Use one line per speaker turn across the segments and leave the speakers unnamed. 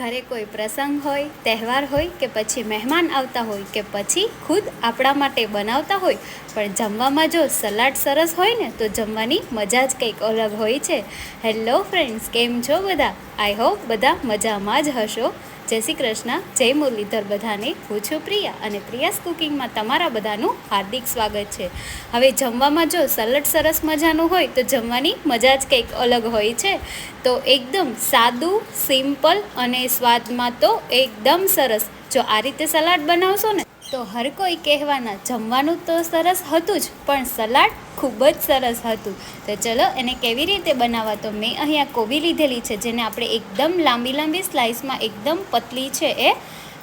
ઘરે કોઈ પ્રસંગ હોય, તહેવાર હોય કે પછી મહેમાન આવતા હોય કે પછી ખુદ આપણા માટે બનાવતા હોય, પણ જમવામાં જો સલાડ સરસ હોય ને, તો જમવાની મજા જ કંઈક અલગ હોય છે. હેલો ફ્રેન્ડ્સ કેમ છો બધા? આઈ હોપ બધા મજામાં જ હશો. જય શ્રી કૃષ્ણ, જય મુરલીધર બધાને. હું છું પ્રિયા અને પ્રિયાસ કુકિંગમાં તમારા બધાનું હાર્દિક સ્વાગત છે. હવે જમવામાં જો સલાડ સરસ મજાનું હોય તો જમવાની મજા જ કંઈક અલગ હોય છે. તો એકદમ સાદું, સિમ્પલ અને સ્વાદમાં તો એકદમ સરસ. જો આ રીતે સલાડ બનાવશો ને તો હર કોઈ કહેવાના, જમવાનું તો સરસ હતું જ, પણ સલાડ ખૂબ જ સરસ હતું. તો ચલો એને કેવી રીતે બનાવવા? તો મેં અહીંયા કોબી લીધેલી છે, જેને આપણે એકદમ લાંબી લાંબી સ્લાઇસમાં એકદમ પતલી છે એ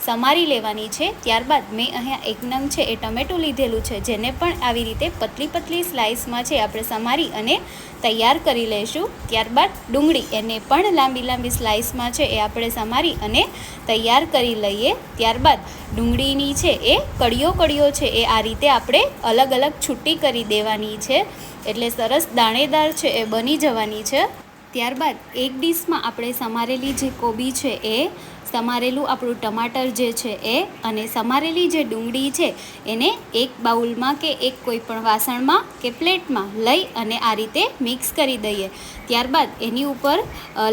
સમારી લેવાની છે. ત્યારબાદ મેં અહીંયા એક નંગ છે એ ટમેટું લીધેલું છે, જેને પણ આવી રીતે પતલી પતલી સ્લાઇસમાં છે, આપણે સમારી અને તૈયાર કરી લઈશું ત્યારબાદ ડુંગળી, એને પણ લાંબી લાંબી સ્લાઇસમાં છે, એ આપણે સમારી અને તૈયાર કરી લઈએ. ત્યારબાદ ડુંગળીની છે એ કડીઓ કડીઓ છે, એ આ રીતે આપણે અલગ અલગ છૂટી કરી દેવાની છે. એટલે સરસ દાણેદાર છે, એ બની જવાની છે. ત્યારબાદ એક ડીશમાં આપણે સમારેલી જે કોબી છે એ, સમારેલું આપણું ટમાટર જે છે એ અને સમારેલી જે ડુંગળી છે એને એક બાઉલમાં કે એક કોઈ પણ વાસણમાં કે પ્લેટમાં લઈ અને આ રીતે મિક્સ કરી દઈએ. ત્યારબાદ એની ઉપર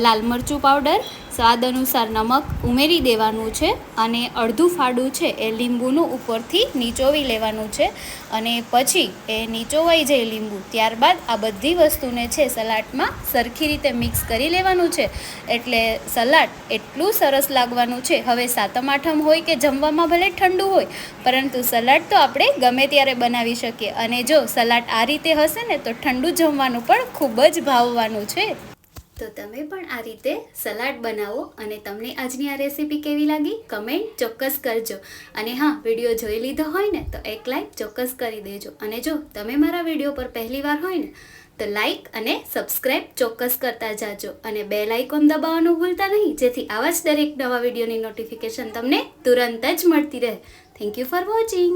લાલ મરચું પાવડર સ્વાદ અનુસાર નમક ઉમેરી દેવાનું છે અને અડધું ફાડું છે એ લીંબુનું ઉપરથી નીચોવી લેવાનું છે અને પછી એ નીચોવાઈ જાય લીંબુ. ત્યારબાદ આ બધી વસ્તુને છે સલાડમાં સરખી રીતે મિક્સ કરી લેવાનું છે. એટલે સલાડ એટલું સરસ લાગવાનું છે. હવે સાતમ આઠમ હોય કે જમવામાં ભલે ઠંડુ હોય, પરંતુ સલાડ તો આપણે ગમે ત્યારે બનાવી શકીએ. અને જો સલાડ આ રીતે હશે ને, તો ઠંડુ જમવાનું પણ ખૂબ જ ભાવવાનું છે. તો તમે પણ આ રીતે સલાડ બનાવો અને તમને આજની આ રેસીપી કેવી લાગી? કમેન્ટ ચોક્કસ કરજો. અને હા, વીડિયો જોઈ લીધો હોય ને, તો એક લાઈક ચોક્કસ કરી દેજો. અને જો તમે મારા વીડિયો પર પહેલી વાર હોય ને, તો લાઈક અને સબસ્ક્રાઈબ ચોક્કસ કરતા જાજો. અને બે લાઇકોન દબાવવાનું ભૂલતા નહીં, જેથી આવા જ દરેક નવા વિડીયોની નોટિફિકેશન તમને તુરંત જ મળતી રહે. Thank you for watching